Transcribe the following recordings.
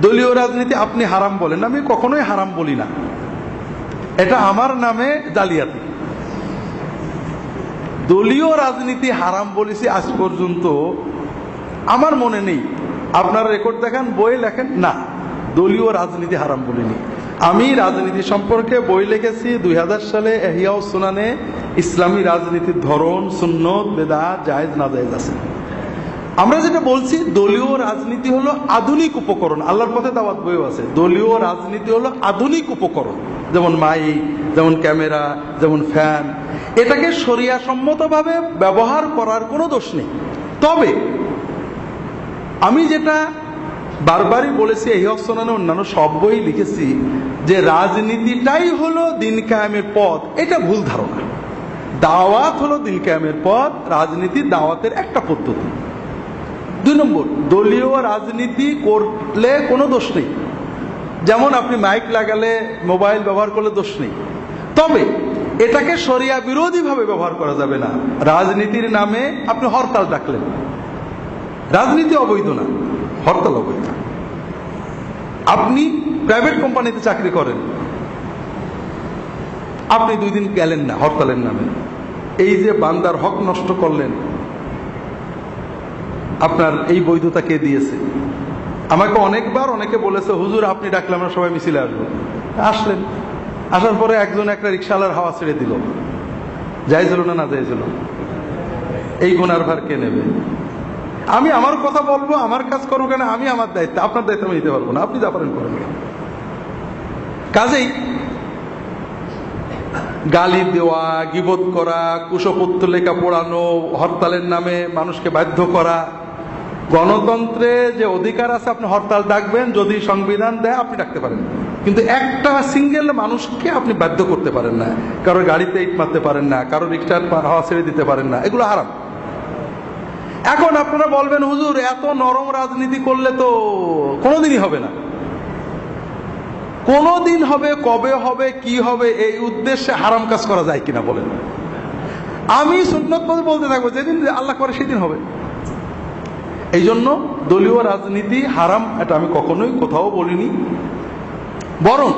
দলীয় রাজনীতি আপনি হারাম বলেন। আমি কখনোই হারাম বলি না। এটা আমার নামে জালিয়াতি। দলীয় রাজনীতি হারাম বলেছি আজ পর্যন্ত। আমার মনে নেই। আপনার রেকর্ড দেখান, বই লেখেন? না। দলীয় রাজনীতি হারাম বলিনি। আমি রাজনীতি সম্পর্কে বই লিখেছি দুই হাজার সালে এহিয়াও সুনানে। ইসলামী রাজনীতির ধরন, সুন্নত, বেদা, জায়েজ না জায়েজ আছে। আমরা যেটা বলছি, দলীয় রাজনীতি হলো আধুনিক উপকরণ। আল্লাহর পথে দাওয়াত বইও আছে। দলীয় রাজনীতি হলো আধুনিক উপকরণ। যেমন মাইক, যেমন ক্যামেরা, যেমন ফ্যান। এটাকে সরিয়া সম্মতভাবে ব্যবহার করার কোনো দোষ নেই। তবে, আমি যেটা বারবারই বলেছি, এই অপশনানে অন্যান্য সব বই লিখেছি, যে রাজনীতিটাই হলো দিন কায়েমের পথ, এটা ভুল ধারণা। দাওয়াত হলো দিন কায়েমের পথ, রাজনীতি দাওয়াতের একটা পদ্ধতি। দুই নম্বর, দলীয় রাজনীতি করলে কোনো দোষ নেই। যেমন আপনি মাইক লাগালে মোবাইল ব্যবহার করলে দোষ নেই। তবে এটাকে সরিয়া বিরোধীভাবে ব্যবহার করা যাবে না। রাজনীতির নামে আপনি হরতাল ডাকলেন। রাজনীতি অবৈধ না, হরতাল অবৈধ। আপনি প্রাইভেট কোম্পানিতে চাকরি করেন। আপনি দুই দিন গেলেন না, হরতালের নামে। এই যে বান্দার হক নষ্ট করলেন আপনার এই বৈধতা কে দিয়েছে? আমাকে অনেকবার অনেকে বলেছে, হুজুর, আপনি ডাকলে আমরা সবাই মিছিলে আসব। আসলেন। আসার পরে একজন একটা রিক্সাওয়ালার হাওয়া ছেড়ে দিল। যাইছিল না না যাইছিল? এই গুনার ভার কে নেবে? আমি আমার কথা বলব, আমার কাজ করব কেন আমি আমার দায়িত্ব, আপনার দায়িত্ব আমি নিতে পারব না, আপনি যা পারেন করেন। কাজেই গালি দেওয়া গিবোধ করা, কুশপুত্র লেখা পড়ানো, হরতালের নামে মানুষকে বাধ্য করা গণতন্ত্রে যে অধিকার আছে, আপনি হরতাল ডাকবেন, যদি সংবিধান দেয়, আপনি ডাকতে পারেন। কিন্তু একটা সিঙ্গেল মানুষকে আপনি বাধ্য করতে পারেন না। কারও গাড়িতে ইট মারতে পারেন না কারও রিক্সার হওয়া ছেড়ে দিতে পারেন না। এগুলো হারাম। এখন আপনারা বলবেন, হুজুর, এত নরম রাজনীতি করলে তো কোনোদিনই হবে না। কোনোদিন হবে, কবে হবে, কি হবে, এই উদ্দেশ্যে হারাম কাজ করা যায় কিনা বলেন। আমি সুন্নত বলতে থাকব, যেদিন আল্লাহ করে, সেদিন হবে। এই জন্য দলীয় রাজনীতি হারাম, এটা আমি কখনোই কোথাও বলিনি। বরং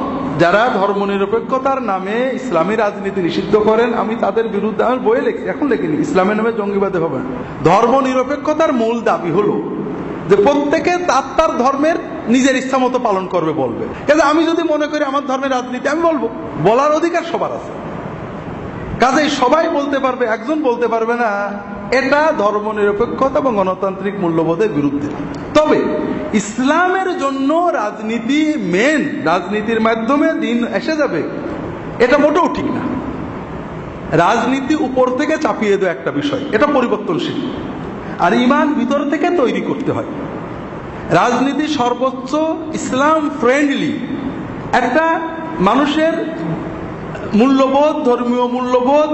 যারা ধর্মনিরপেক্ষতার নামে ইসলামী রাজনীতি নিষিদ্ধ করেন, আমি তাদের বিরুদ্ধে আমি বইয়ে লিখছি এখন লিখিনি ইসলামের নামে জঙ্গিবাদে হবে না। ধর্ম নিরপেক্ষতার মূল দাবি হলো যে প্রত্যেকে তার তার ধর্মের নিজের ইচ্ছা মতো পালন করবে, বলবে। কিন্তু আমি যদি মনে করি আমার ধর্মের রাজনীতি, আমি বলব, বলার অধিকার সবার আছে। কাজেই সবাই বলতে পারবে, একজন বলতে পারবে না এটা ধর্ম নিরপেক্ষতা এবং গণতান্ত্রিক মূল্যবোধের বিরুদ্ধে। তবে ইসলামের জন্য রাজনীতি মেন রাজনীতির মাধ্যমে দিন এসে যাবে, এটা মোটেও ঠিক না। রাজনীতি উপর থেকে চাপিয়ে দেওয়া একটা বিষয়, এটা পরিবর্তনশীল। আর ইমান ভিতর থেকে তৈরি করতে হয়। রাজনীতি সর্বোচ্চ ইসলাম ফ্রেন্ডলি একটা মানুষের মূল্যবোধ, ধর্মীয় মূল্যবোধ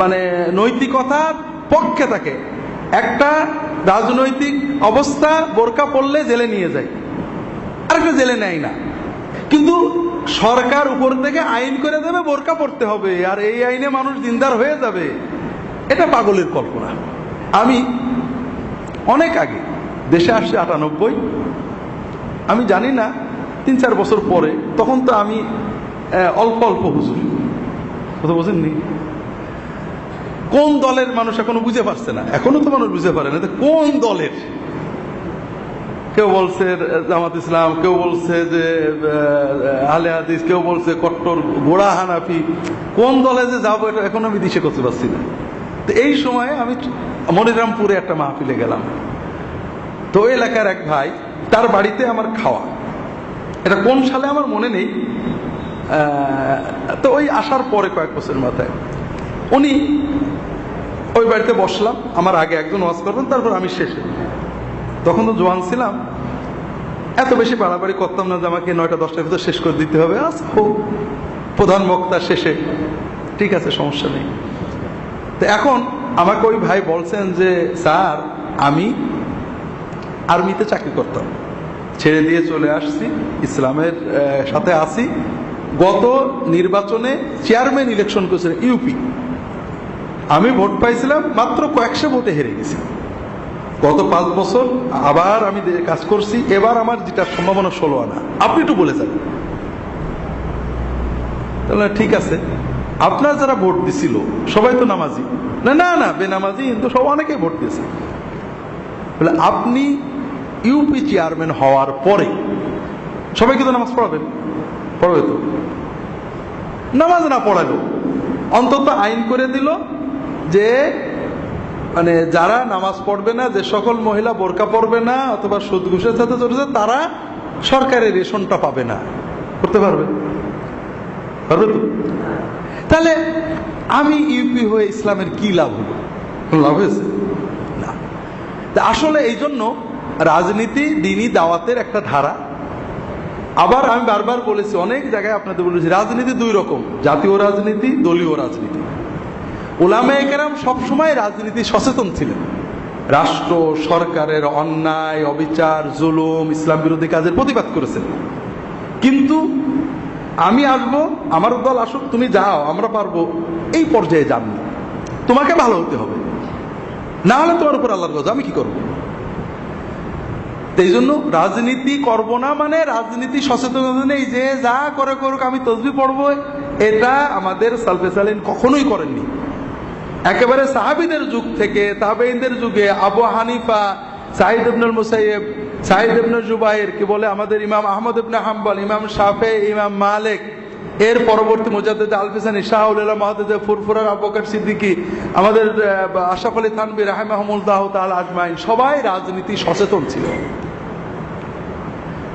মানে নৈতিকতার পক্ষে থাকে। একটা রাজনৈতিক অবস্থা বোরকা পড়লে জেলে নিয়ে যায়। আরেকটা জেলে নেয় না। কিন্তু সরকার উপর থেকে আইন করে দেবে বোরকা পড়তে হবে। আর এই আইনে মানুষ দিনদার হয়ে যাবে। এটা পাগলের কল্পনা। আমি অনেক আগে, দেশে আসছে আটানব্বই, আমি জানি না, তিন চার বছর পরে, তখন তো আমি অল্প অল্প হুজুর। কথা বোঝেননি কোন দলের মানুষ এখনও বুঝে পারছে না? এখনও তো মানুষ বুঝে পারে না। কোন দলের? কেউ বলছে জামাত ইসলাম, কেউ বলছে যে আলে হাদিস, কেউ বলছে কট্টর, গোড়া হানাফি। কোন দলে যে যাব এটা এখন আমি দিশে করতে পারছি না। তো এই সময়ে আমি মনিরামপুরে একটা মাহফিলে গেলাম। তো ওই এলাকার এক ভাই, তার বাড়িতে আমার খাওয়া। এটা কোন সালে আমার মনে নেই। তো ওই আসার পরে কয়েক বছরের মাথায়। উনি ওই বাড়িতে বসলাম, আমার আগে একজন ওয়াজ করবেন, তারপর আমি শেষে তখন তো জোয়ান ছিলাম। এত বেশি বাড়াবাড়ি করতাম না যে আমাকে নয়টা, দশটার ভিতর শেষ করে দিতে হবে। আজ হোক প্রধান বক্তা শেষে। ঠিক আছে, সমস্যা নেই। তো এখন আমাকে ওই ভাই বলছেন যে, স্যার, আমি আর্মিতে চাকরি করতাম। ছেড়ে দিয়ে চলে আসছি, ইসলামের সাথে আছি। গত নির্বাচনে চেয়ারম্যান ইলেকশন করেছিলেন ইউপি। আমি ভোট পাইছিলাম, মাত্র কয়েকশো ভোটে হেরে গেছি। গত পাঁচ বছর আবার আমি কাজ করছি, এবার আমার যেটা সম্ভাবনা ষোলো আনা। আপনি একটু বলে যান। তাহলে ঠিক আছে। আপনার যারা ভোট দিছিল, সবাই তো নামাজি। না না না, বেনামাজি কিন্তু সব অনেকেই ভোট দিয়েছে। বলে আপনি ইউপি চেয়ারম্যান হওয়ার পরে সবাইকে তো নামাজ পড়াবেন। পড়াবে তো? নামাজ না পড়ালো। অন্তত আইন করে দিল যে মানে যারা নামাজ পড়বে না, যে সকল মহিলা বোরকা পড়বে না, অথবা সুদ ঘুষের সাথে চলেছে তারা সরকারের রেশনটা পাবে না। করতে পারবে? তাহলে আমি ইউপি হয়ে ইসলামের কি লাভ হলো? লাভ হয়েছে? না। আসলে এই জন্য রাজনীতি, দিনই দাওয়াতের একটা ধারা। আবার আমি বারবার বলেছি, অনেক জায়গায় আপনাদের বলেছি, রাজনীতি দুই রকম, জাতীয় রাজনীতি, দলীয় রাজনীতি। ওলামা একরাম সবসময় রাজনীতি সচেতন ছিলেন। রাষ্ট্র, সরকারের অন্যায়, অবিচার, জুলুম, ইসলাম বিরোধী কাজের প্রতিবাদ করেছেন। কিন্তু আমি আসব, আমার দল আসুক, তুমি যাও, আমরা পারব, এই পর্যায়ে যান। তোমাকে ভালো হতে হবে। না হলে তোমার উপর আল্লাহর গজ আমি কি করব? এই জন্য রাজনীতি করব না মানে রাজনীতি সচেতনতা নেই যে যা করে করুক, আমি তসবি পড়ব, এটা আমাদের সালফেসালিন কখনোই করেননি। একেবারে সাহাবিদের যুগ থেকে তাবেইনদের যুগে আবু হানিফা সাহিদ ইবনুল মুসাইব সাহিদ ইবনুল জুবাইর কি বলে আমাদের ইমাম আহমদ ইবনে হাম্বল ইমাম শাফে ইমাম মালিক এর পরবর্তী মুজাদ্দিদ আলফিসানি শাহুল্লাহ মাহদুদ ফুরফুরার আবকার সিদ্দিকি আমাদের আহ, আশরাফ আলী থানবী রাহেমাহমুল্লাহ তাল আজমাইন সবাই রাজনীতি সচেতন ছিল।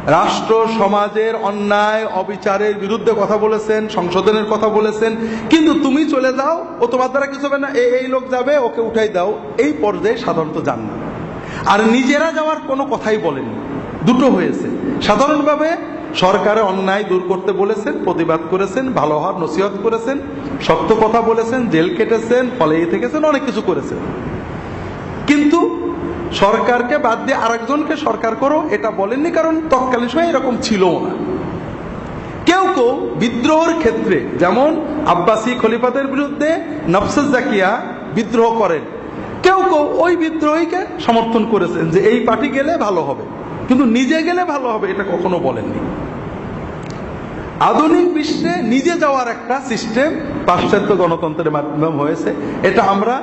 রাষ্ট্র, সমাজের অন্যায়, অবিচারের বিরুদ্ধে কথা বলেছেন, সংশোধনের কথা বলেছেন, কিন্তু তুমি চলে যাও, ও তোমার দ্বারা কিছু হবে না এই লোক যাবে, ওকে উঠাই দাও, এই পর্যায়ে সাধারণত যান না। আর নিজেরা যাওয়ার কোনো কথাই বলেননি। দুটো হয়েছে। সাধারণভাবে সরকারে অন্যায় দূর করতে বলেছেন, প্রতিবাদ করেছেন, ভালো হওয়ার নসিহত করেছেন শক্ত কথা বলেছেন, জেল কেটেছেন, ফলে থেকেছেন, অনেক কিছু করেছেন। কিন্তু সরকারকে বাদ দিয়ে আরেকজনকে সরকার করো, এটা বলেননি, কারণ তৎকালীন সময় এরকম ছিল না। কেউ কেউ বিদ্রোহের ক্ষেত্রে, যেমন আব্বাসী খলিফাদের বিরুদ্ধে নফসেজ জাকিয়া বিদ্রোহ করেন, কেউ কেউ ওই বিদ্রোহীকে সমর্থন করেছেন যে এই পার্টি গেলে ভালো হবে, কিন্তু নিজে গেলে ভালো হবে এটা কখনো বলেননি। আধুনিক বিশ্বে নিজে যাওয়ার একটা সিস্টেম পাশ্চাত্য গণতন্ত্রের মাধ্যমে হয়েছে, এটা আমরা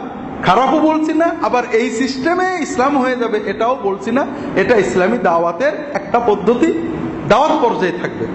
খারাপও বলছি না, আবার এই সিস্টেমে ইসলাম হয়ে যাবে, এটাও বলছি না। এটা ইসলামী দাওয়াতের একটা পদ্ধতি, দাওয়াত পর্যায়ে থাকবে।